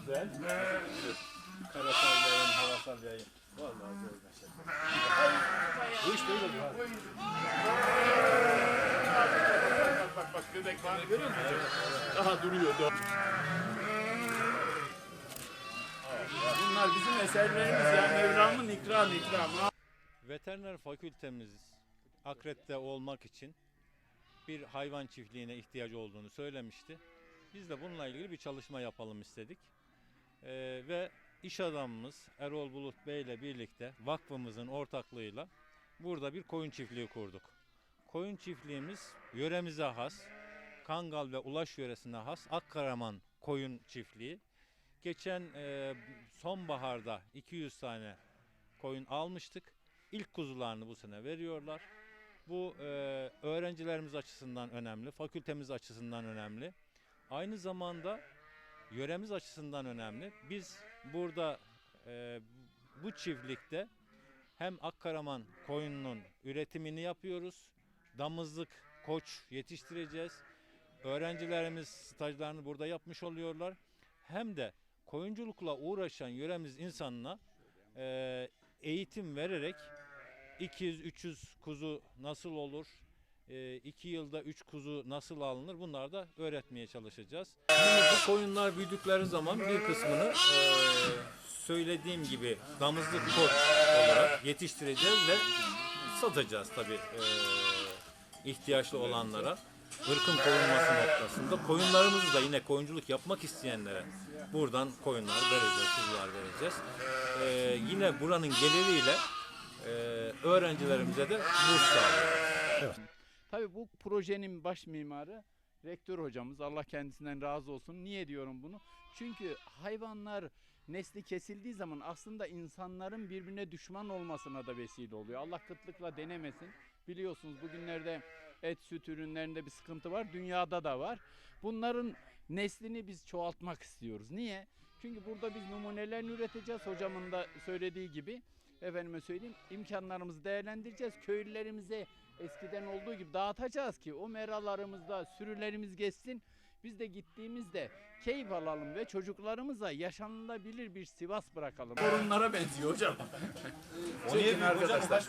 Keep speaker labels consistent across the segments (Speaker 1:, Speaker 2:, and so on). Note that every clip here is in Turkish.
Speaker 1: güzel. Karasal yayın, havasal yayın. Vallahi zor meşak. Bu iş böyle abi.
Speaker 2: Bak bak bak bebek var görüyor musun? Daha duruyor. dur. Bunlar bizim eserlerimiz ya Mevlam'ın ikram ikramı.
Speaker 3: Veteriner fakültemiz Akret'te olmak için bir hayvan çiftliğine ihtiyacı olduğunu söylemişti. Biz de bununla ilgili bir çalışma yapalım istedik. Ee, ve iş adamımız Erol Bulut Bey ile birlikte vakfımızın ortaklığıyla burada bir koyun çiftliği kurduk. Koyun çiftliğimiz yöremize has, Kangal ve Ulaş yöresine has Akkaraman koyun çiftliği. Geçen e, sonbaharda 200 tane koyun almıştık. İlk kuzularını bu sene veriyorlar. Bu e, öğrencilerimiz açısından önemli, fakültemiz açısından önemli. Aynı zamanda yöremiz açısından önemli. Biz burada e, bu çiftlikte hem Akkaraman koyununun üretimini yapıyoruz. Damızlık koç yetiştireceğiz. Öğrencilerimiz stajlarını burada yapmış oluyorlar. Hem de koyunculukla uğraşan yöremiz insanına e, eğitim vererek 200-300 kuzu nasıl olur, 2 yılda 3 kuzu nasıl alınır bunları da öğretmeye çalışacağız. Şimdi bu koyunlar büyüdükleri zaman bir kısmını e, söylediğim gibi damızlık koç olarak yetiştireceğiz ve satacağız tabii e, ihtiyaçlı olanlara. Irkın korunması noktasında koyunlarımızı da yine koyunculuk yapmak isteyenlere buradan koyunlar vereceğiz, kuzular vereceğiz. E, yine buranın geliriyle e, öğrencilerimize de burs sağlıyoruz.
Speaker 2: Tabii bu projenin baş mimarı rektör hocamız. Allah kendisinden razı olsun. Niye diyorum bunu? Çünkü hayvanlar nesli kesildiği zaman aslında insanların birbirine düşman olmasına da vesile oluyor. Allah kıtlıkla denemesin. Biliyorsunuz bugünlerde et süt ürünlerinde bir sıkıntı var. Dünyada da var. Bunların neslini biz çoğaltmak istiyoruz. Niye? Çünkü burada biz numunelerini üreteceğiz. Hocamın da söylediği gibi. Efendime söyleyeyim imkanlarımızı değerlendireceğiz. Köylülerimize eskiden olduğu gibi dağıtacağız ki o meralarımızda sürülerimiz geçsin. Biz de gittiğimizde keyif alalım ve çocuklarımıza yaşanılabilir bir Sivas bırakalım. Torunlara benziyor hocam. Çekin arkadaşlar.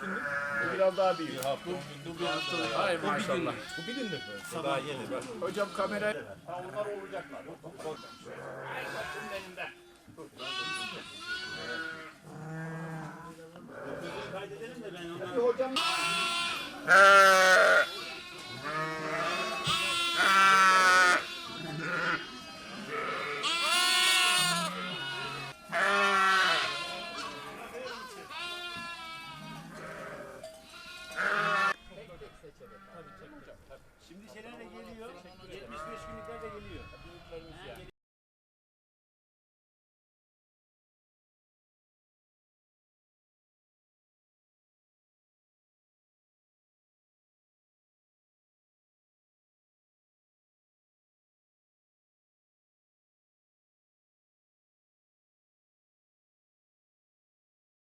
Speaker 2: Bu biraz daha büyük. Bu, bu bir hafta. Hayır maşallah.
Speaker 1: Bu bir günlük mü?
Speaker 3: Daha yeni bak.
Speaker 2: Hocam kamera... Ha, onlar olacaklar. Ay başım
Speaker 1: onu.
Speaker 2: Hocam
Speaker 1: Şimdi şeyler de geliyor. 75 günlükler de geliyor.